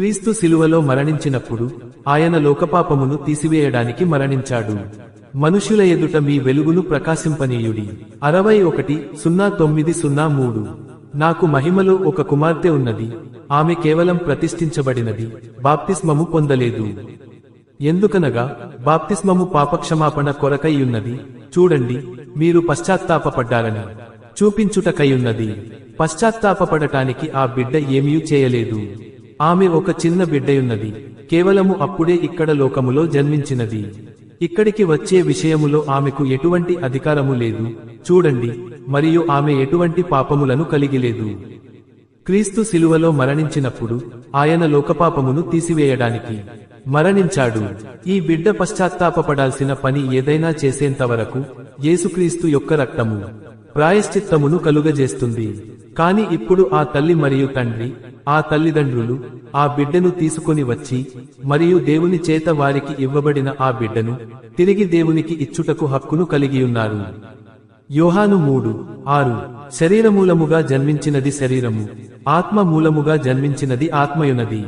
క్రీస్తు శిలువలో మరణించినప్పుడు ఆయన లోకపాపమును తీసివేయడానికి మరణించాడు. మనుషుల ఎదుట మీ వెలుగును ప్రకాశింపనీయుడి. అరవై ఒకటి సున్నా తొమ్మిది సున్నా మూడు. నాకు మహిమలో ఒక కుమార్తె ఉన్నది. ఆమె కేవలం ప్రతిష్ఠించబడినది. బాప్తిస్మము పొందలేదు. ఎందుకనగా బాప్తిస్మము పాపక్షమాపణ కొరకైయున్నది చూడండి మీరు పశ్చాత్తాపపడ్డారని. చూపించుటకైయున్నది పశ్చాత్తాపపడటానికి ఆ బిడ్డ ఏమీ చేయలేదు. ఆమె ఒక చిన్న బిడ్డయున్నది. కేవలము అప్పుడే ఇక్కడ లోకములో జన్మించినది. ఇక్కడికి వచ్చే విషయములో ఆమెకు ఎటువంటి అధికారము లేదు. చూడండి మరియు ఆమె ఎటువంటి పాపములను కలిగిలేదు. క్రీస్తు శిలువలో మరణించినప్పుడు ఆయన లోకపాపమును తీసివేయడానికి మరణించాడు. ఈ బిడ్డ పశ్చాత్తాపడాల్సిన పని ఏదైనా చేసేంత వరకు యేసుక్రీస్తు యొక్క రక్తము ప్రాయశ్చిత్తమును కలుగజేస్తుంది. కాని ఇప్పుడు ఆ తల్లి మరియు తండ్రి ఆ తల్లిదండ్రులు ఆ బిడ్డను తీసుకొని వచ్చి మరియు దేవుని చేత వారికి ఇవ్వబడిన ఆ బిడ్డను తిరిగి దేవునికి ఇచ్చుటకు హక్కును కలిగియున్నారు యోహాను మూడు ఆరు. శరీరమూలముగా జన్మించినది శరీరము ఆత్మ మూలముగా జన్మించినది ఆత్మయునది